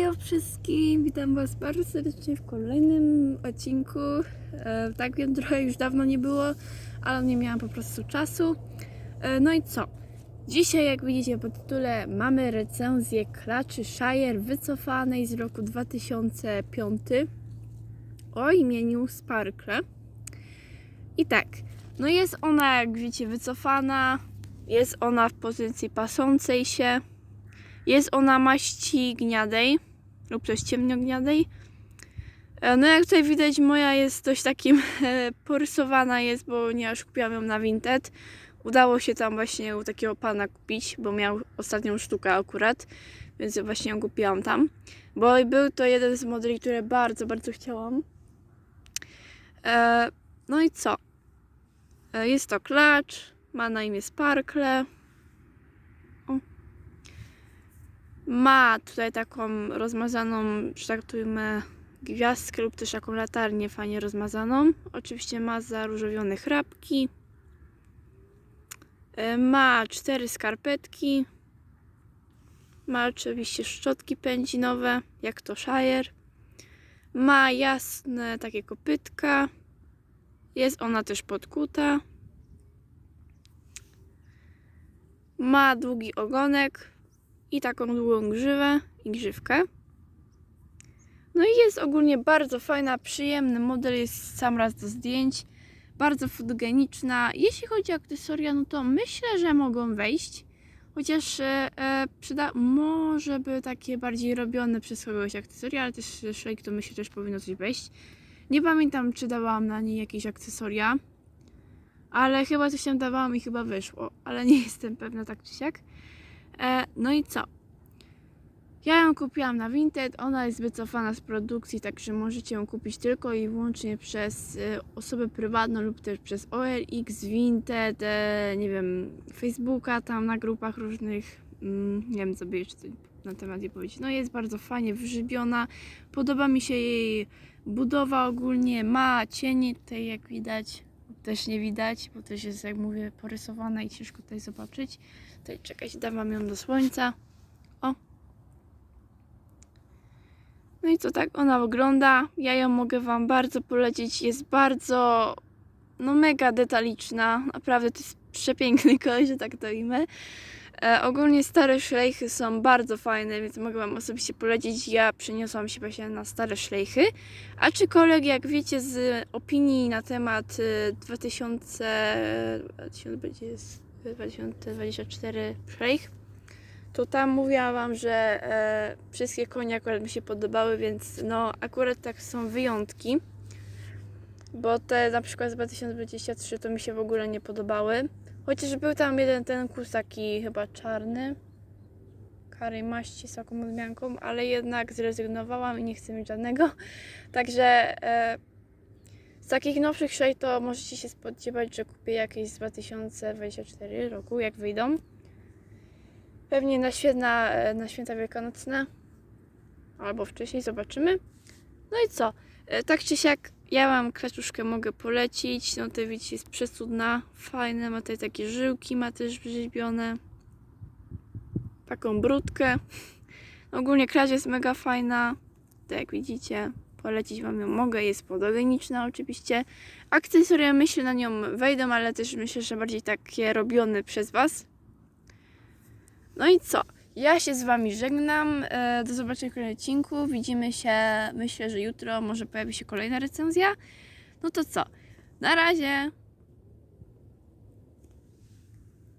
Hej wszystkim, witam Was bardzo serdecznie w kolejnym odcinku. E, tak wiem, trochę już dawno nie było, ale nie miałam po prostu czasu. E, no i co? Dzisiaj, jak widzicie po tytule, mamy recenzję klaczy Shire wycofanej z roku 2005 o imieniu Sparkle. I tak, no jest ona, jak widzicie, wycofana. Jest ona w pozycji pasącej się. Jest ona maści gniadej lub też ciemnogniadej. E, No jak tutaj widać moja jest dość takim e, porysowana jest, bo nie aż kupiłam ją na Vinted. Udało się tam właśnie u takiego pana kupić, bo miał ostatnią sztukę akurat, więc właśnie ją kupiłam tam. Bo był to jeden z modeli, które bardzo, bardzo chciałam. E, No i co? Jest to klacz, ma na imię Sparkle. Ma tutaj taką rozmazaną, przytaktujmy gwiazdkę lub też taką latarnię fajnie rozmazaną. Oczywiście ma zaróżowione chrapki. E, Ma cztery skarpetki. Ma oczywiście szczotki pędzinowe, jak to Shire. Ma jasne takie kopytka. Jest ona też podkuta. Ma długi ogonek i taką długą grzywę i grzywkę. No i jest ogólnie bardzo fajna, przyjemny model, jest sam raz do zdjęć, bardzo fotogeniczna. Jeśli chodzi o akcesoria, no to myślę, że mogą wejść, chociaż e, e, przyda, może by takie bardziej robione przez kogoś akcesoria, ale też szejk to myślę, też powinno coś wejść. Nie pamiętam, czy dawałam na niej jakieś akcesoria, ale chyba coś tam dawałam i chyba wyszło, ale nie jestem pewna tak czy siak. E, no i co? Ja ją kupiłam na Vinted, ona jest wycofana z produkcji, także możecie ją kupić tylko i wyłącznie przez e, osobę prywatną lub też przez OLX, Vinted, e, nie wiem, Facebooka, tam na grupach różnych. Mm, nie wiem, co by jeszcze na temat jej powiedzieć. No jest bardzo fajnie wyżybiona, podoba mi się jej budowa ogólnie, ma cienie tutaj jak widać, też nie widać, bo też jest jak mówię porysowana i ciężko tutaj zobaczyć. Tutaj czekać, dawam ją do słońca. O. No i co tak ona wygląda? Ja ją mogę Wam bardzo polecić. Jest bardzo, no mega detaliczna. Naprawdę to jest przepiękny kolor, że tak to imię. E, ogólnie stare szlejchy są bardzo fajne, więc mogę Wam osobiście polecić. Ja przeniosłam się właśnie na stare szlejchy. Aczkolwiek, jak wiecie z opinii na temat y, 2000, 2020 2024 szlejch, to tam mówiłam Wam, że e, wszystkie konie akurat mi się podobały, więc no akurat tak są wyjątki. Bo te na przykład z 2023 to mi się w ogóle nie podobały. Chociaż był tam jeden ten kus taki chyba czarny. Karej maści z taką odmianką, ale jednak zrezygnowałam i nie chcę mieć żadnego. Także e, z takich nowszych szej to możecie się spodziewać, że kupię jakieś z 2024 roku, jak wyjdą. Pewnie na, święta, na święta wielkanocne. Albo wcześniej, zobaczymy. No i co? E, Tak czy siak, ja Wam kleczuszkę mogę polecić. No to widzicie, jest przecudna, fajne. Ma tutaj takie żyłki, ma też wrzeźbione. Taką brudkę. Ogólnie klacz jest mega fajna. Tak jak widzicie, polecić Wam ją mogę. Jest fotogeniczna oczywiście. Akcesoria myślę na nią wejdą, ale też myślę, że bardziej takie robione przez Was. No i co? Ja się z Wami żegnam. E, Do zobaczenia w kolejnym odcinku. Widzimy się, myślę, że jutro może pojawi się kolejna recenzja. No to co? Na razie!